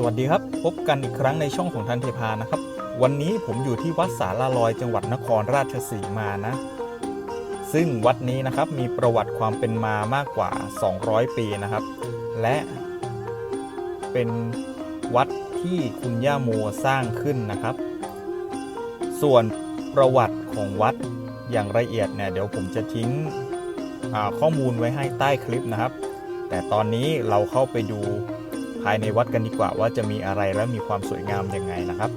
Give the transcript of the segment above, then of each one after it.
สวัสดีครับ พบกันอีกครั้งในช่องของทันเทพานะครับ วันนี้ผมอยู่ที่วัดสาลาลอยจังหวัดนครราชสีมานะ ซึ่งวัดนี้นะครับมีประวัติความเป็นมามากกว่า 200 ปีนะครับ และเป็นวัดที่คุณย่าโมสร้างขึ้นนะครับ ส่วนประวัติของวัดอย่างละเอียดเนี่ยเดี๋ยวผมจะทิ้งข้อมูลไว้ให้ใต้คลิปนะครับ แต่ตอนนี้เราเข้าไปดูายในวัดกันดีกว่าว่าจะมีอะไรและมีความสวยงามยังไงนะครับ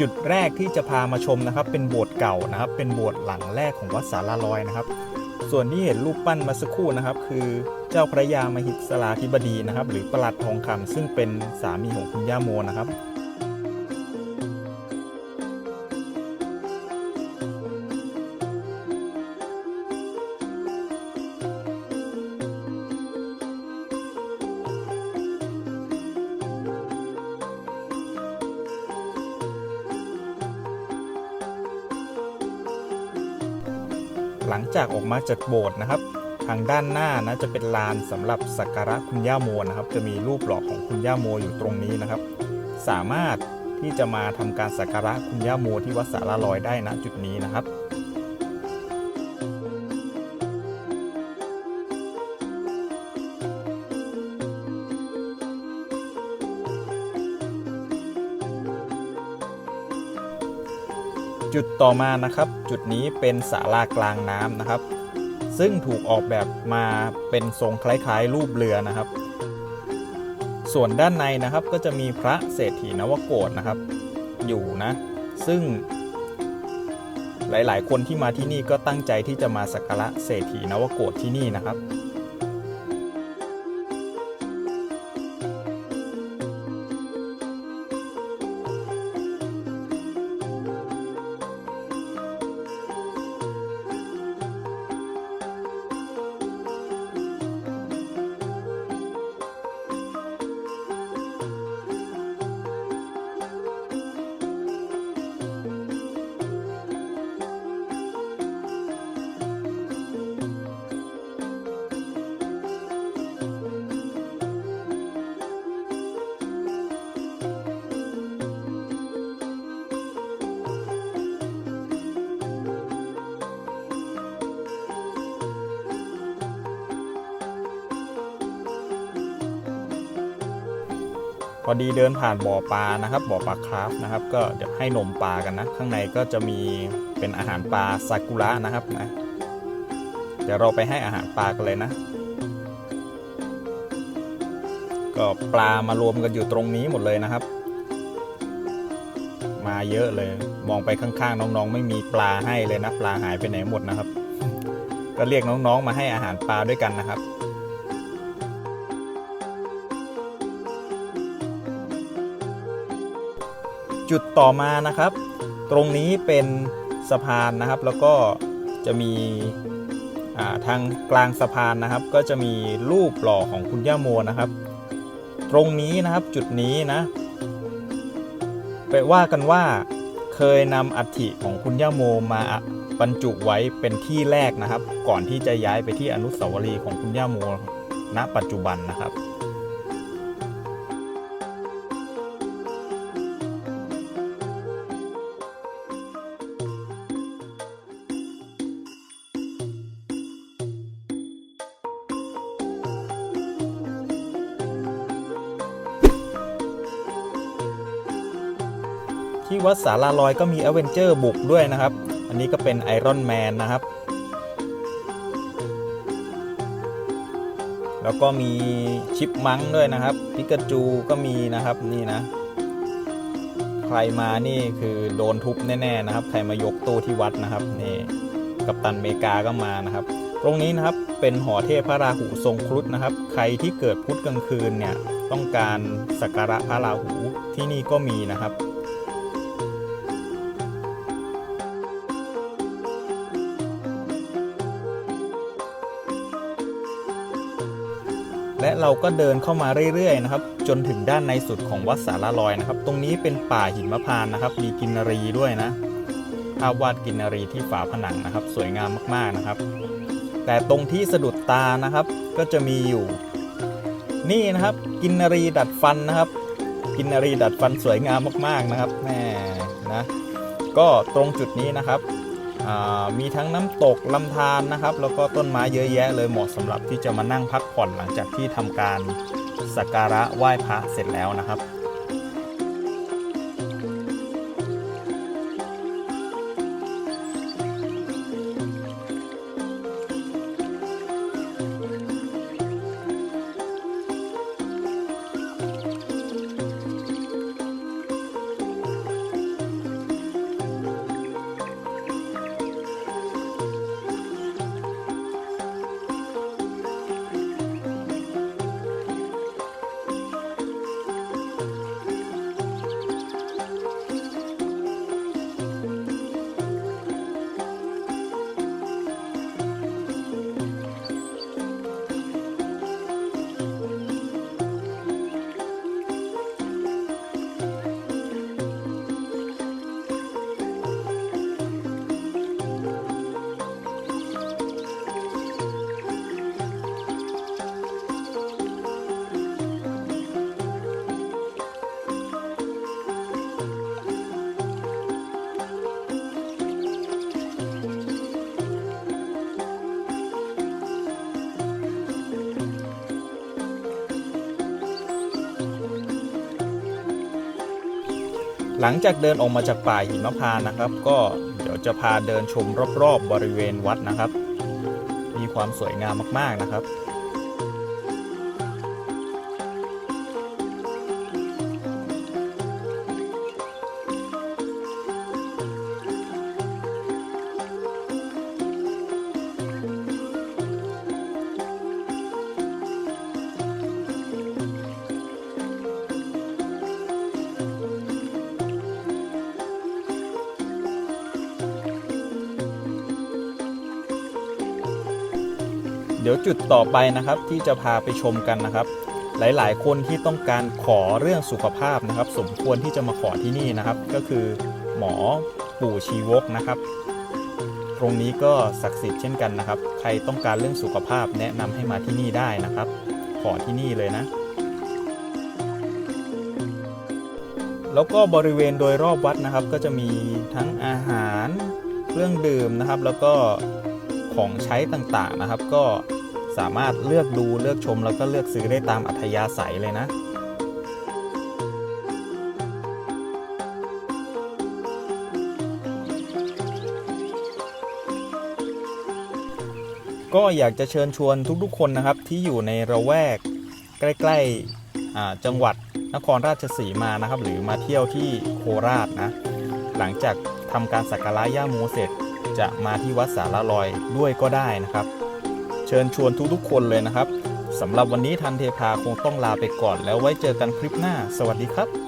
จุดแรกที่จะพามาชมนะครับ เป็นโบสถ์เก่านะครับ เป็นโบสถ์หลังแรกของวัดสาราลอยนะครับ ส่วนที่เห็นรูปปั้นมาสักครู่นะครับ คือเจ้าพระยามหิตสลาธิบดีนะครับ หรือประหลัดทองคำซึ่งเป็นสามีของคุณย่าโมนะครับ หลังจากออกมาจากโบสถ์นะครับ ทางด้านหน้านะจะเป็นลานสำหรับสักการะคุณย่าโมนะครับ จะมีรูปหล่อของคุณย่าโมอยู่ตรงนี้นะครับ สามารถที่จะมาทำการสักการะคุณย่าโมที่วัดสารลอยได้นะจุดนี้นะครับ จุดต่อมานะครับ จุดนี้เป็นศาลากลางน้ำนะครับ ซึ่งถูกออกแบบมาเป็นทรงคล้ายๆ รูปเรือนะครับ ส่วนด้านในนะครับก็จะมีพระเศรษฐีนวโกศนะครับ อยู่นะ ซึ่งหลายๆ คนที่มาที่นี่ก็ตั้งใจที่จะมาสักการะเศรษฐีนวโกศที่นี่นะครับ พอดีเดินผ่านบ่อปลานะครับบ่อปลาคราฟนะครับ ก็เดี๋ยวให้นมปลากันนะ ข้างในก็จะมีเป็นอาหารปลาซากุระนะครับนะเดี๋ยวเราไปให้อาหารปลากันเลยนะ ก็ปลามารวมกันอยู่ตรงนี้หมดเลยนะครับ มาเยอะเลย มองไปข้างๆ น้องๆ ไม่มีปลาให้เลยนะ ปลาหายไปไหนหมดนะครับ ก็เรียกน้องๆมาให้อาหารปลาด้วยกันนะครับ จุดต่อมานะครับ ตรงนี้เป็นสะพานนะครับ แล้วก็จะมีาทางกลางสะพานนะครับ ก็จะมีรูปหล่อของคุณย่าโมนะครับ ตรงนี้นะครับจุดนี้นะ ไปว่ากันว่าเคยนำอัฐิของคุณย่าโมมาบรรจุไว้เป็นที่แรกนะครับ ก่อนที่จะย้ายไปที่อนุสาวรีย์ของคุณย่าโมณปัจจุบันนะครับ ที่วัดสาราลอยก็มีอเวนเจอร์บุกด้วยนะครับ อันนี้ก็เป็นไอรอนแมนนะครับ แล้วก็มีชิปมังด้วยนะครับพิกาจูก็มีนะครับนี่นะ ใครมานี่คือโดนทุบแน่ๆนะครับ ใครมายกตู้ที่วัดนะครับนี่กัปตันอเมริกาก็มานะครับ ตรงนี้นะครับเป็นหอเทพพระราหูทรงครุฑนะครับ ใครที่เกิดพุธกลางคืนเนี่ยต้องการสักการะพระราหูที่นี่ก็มีนะครับ และเราก็เดินเข้ามาเรื่อยๆนะครับ จนถึงด้านในสุดของวัดสารลอยนะครับ ตรงนี้เป็นป่าหินมะพานนะครับ มีกินรีด้วยนะภาพวาดกินรีที่ฝาผนังนะครับ สวยงามมากๆนะครับ แต่ตรงที่สะดุดตานะครับ ก็จะมีอยู่ นี่นะครับ กินรีดัดฟันนะครับ กินรีดัดฟันสวยงามมากๆนะครับแม่นะ ก็ตรงจุดนี้นะครับ มีทั้งน้ำตกลำธารนะครับ แล้วก็ต้นไม้เยอะแยะเลยเหมาะสำหรับที่จะมานั่งพักผ่อนหลังจากที่ทำการสักการะไหว้พระเสร็จแล้วนะครับ หลังจากเดินออกมาจากป่าหิมพานนะครับ ก็เดี๋ยวจะพาเดินชมรอบๆบริเวณวัดนะครับ มีความสวยงามมากๆนะครับ ดี๋ยวจุดต่อไปนะครับที่จะพาไปชมกันนะครับ หลายๆ คนที่ต้องการขอเรื่องสุขภาพนะครับ สมควรที่จะมาขอที่นี่นะครับ ก็คือหมอปู่ชีวกนะครับ ตรงนี้ก็ศักดิ์สิทธิ์เช่นกันนะครับ ใครต้องการเรื่องสุขภาพแนะนำให้มาที่นี่ได้นะครับ ขอที่นี่เลยนะ แล้วก็บริเวณโดยรอบวัดนะครับ ก็จะมีทั้งอาหารเครื่องดื่มนะครับ แล้วก็ของใช้ต่างๆนะครับ ก็ สามารถเลือกดูเลือกชมแล้วก็เลือกซื้อได้ตามอัธยาศัยเลยนะก็อยากจะเชิญชวนทุกๆคนนะครับที่อยู่ในระแวกใกล้ๆจังหวัดนครราชสีมานะครับ หรือมาเที่ยวที่โคราชนะ หลังจากทำการสักการะย่าโมเสร็จจะมาที่วัดสารลอยด้วยก็ได้นะครับ เชิญชวนทุกๆคนเลยนะครับสำหรับวันนี้ทันเทพาคงต้องลาไปก่อนแล้วไว้เจอกันคลิปหน้า สวัสดีครับ